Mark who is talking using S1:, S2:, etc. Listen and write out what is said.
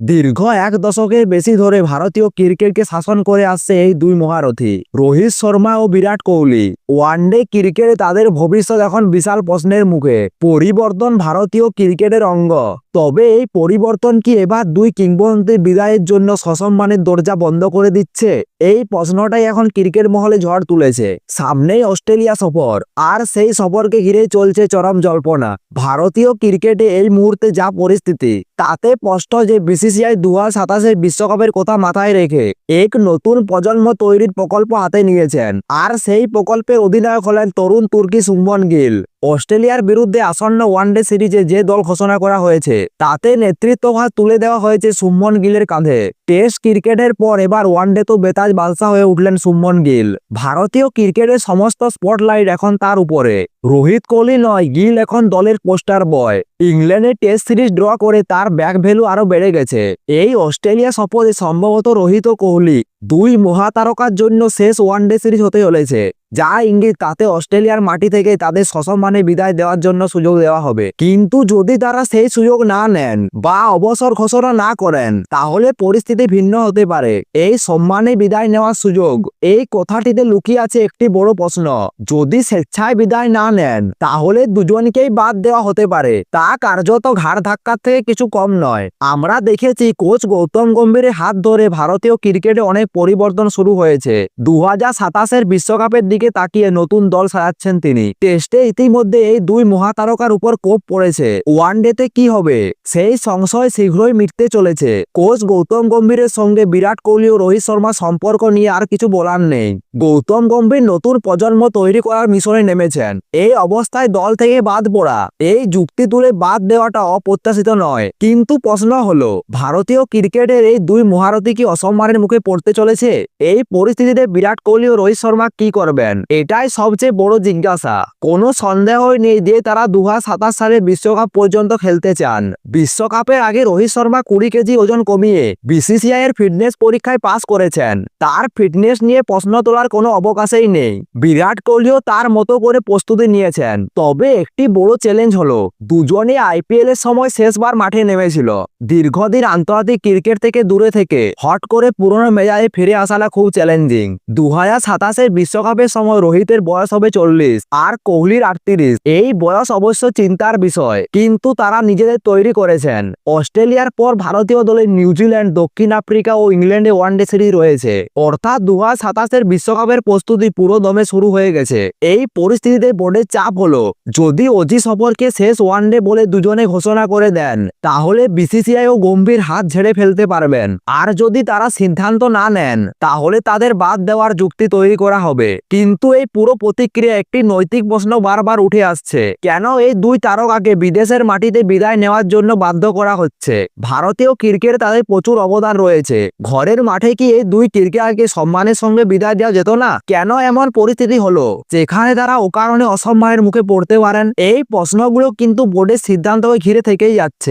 S1: দীর্ঘ এক দশকের বেশি ধরে ভারতীয় ক্রিকেটকে শাসন করে আসছে এই দুই মহারথী, রোহিত শর্মা ও বিরাট কোহলি। ওয়ানডে ক্রিকেটে তাদের ভবিষ্যৎ এখন বিশাল প্রশ্নের মুখে, পরিবর্তন ভারতীয় ক্রিকেটের অঙ্গ। তবে এই পরিবর্তন কি এবার দুই কিংবদন্তির বিদায়ের জন্য সসম্মানের দরজা বন্ধ করে দিচ্ছে? এই প্রশ্নটাই এখন ক্রিকেট মহলে ঝড় তুলেছে। সামনেই অস্ট্রেলিয়া সফর, আর সেই সফরকে ঘিরে চলছে চরম জল্পনা। ভারতীয় ক্রিকেটে এই মুহূর্তে যা পরিস্থিতি, তাতে স্পষ্ট যে বিসিসিআই দু হাজার বিশ্বকাপের কথা মাথায় রেখে এক নতুন প্রজন্ম তৈরির প্রকল্প হাতে নিয়েছেন। আর সেই প্রকল্পের অধিনায়ক হলেন তরুণ তুর্কি সুমন গিল। অস্ট্রেলিয়ার বিরুদ্ধে আসন্ন ওয়ানডে সিরিজে যে দল ঘোষণা করা হয়েছে, তাতে নেতৃত্বভার তুলে দেওয়া হয়েছে সুমন গিলের কাঁধে। টেস্ট ক্রিকেটের পর এবার ওয়ানডে তো বেতাজ বাদশা হয়ে উঠলেন সুমন গিল। ভারতীয় ক্রিকেটের সমস্ত স্পটলাইট এখন তার উপরে। রোহিত কোহলি নয়, গিল এখন দলের পোস্টার বয়। ইংল্যান্ডে টেস্ট সিরিজ ড্র করে তার ব্যাক ভ্যালু আরও বেড়ে গেছে। এই অস্ট্রেলিয়া সফরে সম্ভবত রোহিত কোহলি দুই মহাতারকার জন্য শেষ ওয়ানডে সিরিজ হতে চলেছে। যা ইঙ্গিত, তাতে অস্ট্রেলিয়ার মাটি থেকে তাদের সসম্মানে বিদায় দেওয়ার জন্য সুযোগ দেওয়া হবে। কিন্তু যদি তারা সেই সুযোগ না নেন বা অবসর ঘোষণা না করেন, তাহলে পরিস্থিতি ভিন্ন হতে পারে। এই সম্মানে বিদায় নেওয়ার সুযোগ, এই কথাটিতে লুকিয়ে আছে একটি বড় প্রশ্ন। যদি স্বেচ্ছায় বিদায় না নেন, তাহলে দুজনকেই বাদ দেওয়া হতে পারে। তা কার্যত ঘাড় ধাক্কার থেকে কিছু কম নয়। আমরা দেখেছি কোচ গৌতম গম্ভীরের হাত ধরে ভারতীয় ক্রিকেটে অনেক পরিবর্তন শুরু হয়েছে। দু হাজার বিশ্বকাপের দিকে তাকিয়ে নতুন দল সাজাচ্ছেন তিনি। টেস্টে ইতিমধ্যে এই দুই মহাতারকার উপর কোপ পড়েছে। ওয়ানডেতে কি হবে? সেই সংশয় শীঘ্রই মিটতে চলেছে। কোচ গৌতম গম্ভীরের সঙ্গে বিরাট কোহলি ও রোহিত শর্মার সম্পর্ক নিয়ে আর কিছু বলার নেই। গৌতম গম্ভীর নতুন প্রজন্ম তৈরি করার মিশনে নেমেছেন। এই অবস্থায় দল থেকে বাদ পড়া। এই যুক্তি তুলে বাদ দেওয়াটা অপ্রত্যাশিত নয়। কিন্তু প্রশ্ন হলো, ভারতীয় ক্রিকেটের এই দুই মহারথী কি অসম্মানের মুখে পড়তে চলেছে? এই পরিস্থিতিতে বিরাট কোহলি ও রোহিত শর্মা কি করবেন? এটাই সবচেয়ে বড় জিজ্ঞাসা। কোনো সন্দেহই নেই যে তারা দু সালে বিশ্বকাপ পর্যন্ত খেলতে চান। বিশ্বকাপের আগে রোহিত শর্মা কুড়ি কেজি ওজন কমিয়ে বিসিসিআই এর ফিটনেস পরীক্ষায় পাস করেছেন। তার ফিটনেস নিয়ে প্রশ্ন তোলার কোনো অবকাশেই নেই। বিরাট কোহলিও তার মতো করে প্রস্তুতি নিয়েছেন। তবে একটি বড় চ্যালেঞ্জ হলো দুজনে আইপিএল এর সময় শেষবার মাঠে নেমেছিল। দীর্ঘদিন আন্তর্জাতিক ক্রিকেট থেকে দূরে থেকে হট করে পুরনো মেজাজে ফিরে আসাটা খুব চ্যালেঞ্জিং দু হাজার বিশ্বকাপের সময় রোহিতের বয়স হবে চল্লিশ আর কোহলির আটত্রিশ। এই বয়স অবশ্য চিন্তার বিষয়, কিন্তু তারা নিজেদের তৈরি করেছেন। অস্ট্রেলিয়ার পর ভারতীয় দলের নিউজিল্যান্ড, দক্ষিণ আফ্রিকা ও ইংল্যান্ডে ওয়ানডে সিরিজ রয়েছে। অর্থাৎ দু হাজার বিশ্বকাপের প্রস্তুতি পুরো দমে শুরু হয়ে গেছে। এই পরিস্থিতিতে বোর্ডের চাপ হলো। যদি অজি সফরকে শেষ ওয়ানডে বলে দুজনে ঘোষণা করে দেন, তাহলে বিসিসিআই ও গম্ভীর হাত ঝেড়ে ফেলতে পারবেন। আর যদি তারা সিদ্ধান্ত না নেন, তাহলে তাদের বাদ দেওয়ার যুক্তি তৈরি করা হবে। কিন্তু এই পুরো প্রতিক্রিয়া একটি নৈতিক প্রশ্ন বারবার উঠে আসছে। কেন এই দুই তারকাকে বিদেশের মাটিতে বিদায় নেওয়ার জন্য বাধ্য করা হচ্ছে? ভারতীয় ক্রিকেট তাদের প্রচুর অবদান রয়েছে। ঘরের মাঠে কি এই দুই ক্রিকেটারকে সম্মানের সঙ্গে বিদায় দেওয়া যেত না? কেন এমন পরিস্থিতি হলো? যেখানে তারা অকারণে অসম্মানের মুখে পড়তে পারেন? এই প্রশ্নগুলো কিন্তু বোর্ডের সিদ্ধান্তকে ঘিরে থেকেই যাচ্ছে।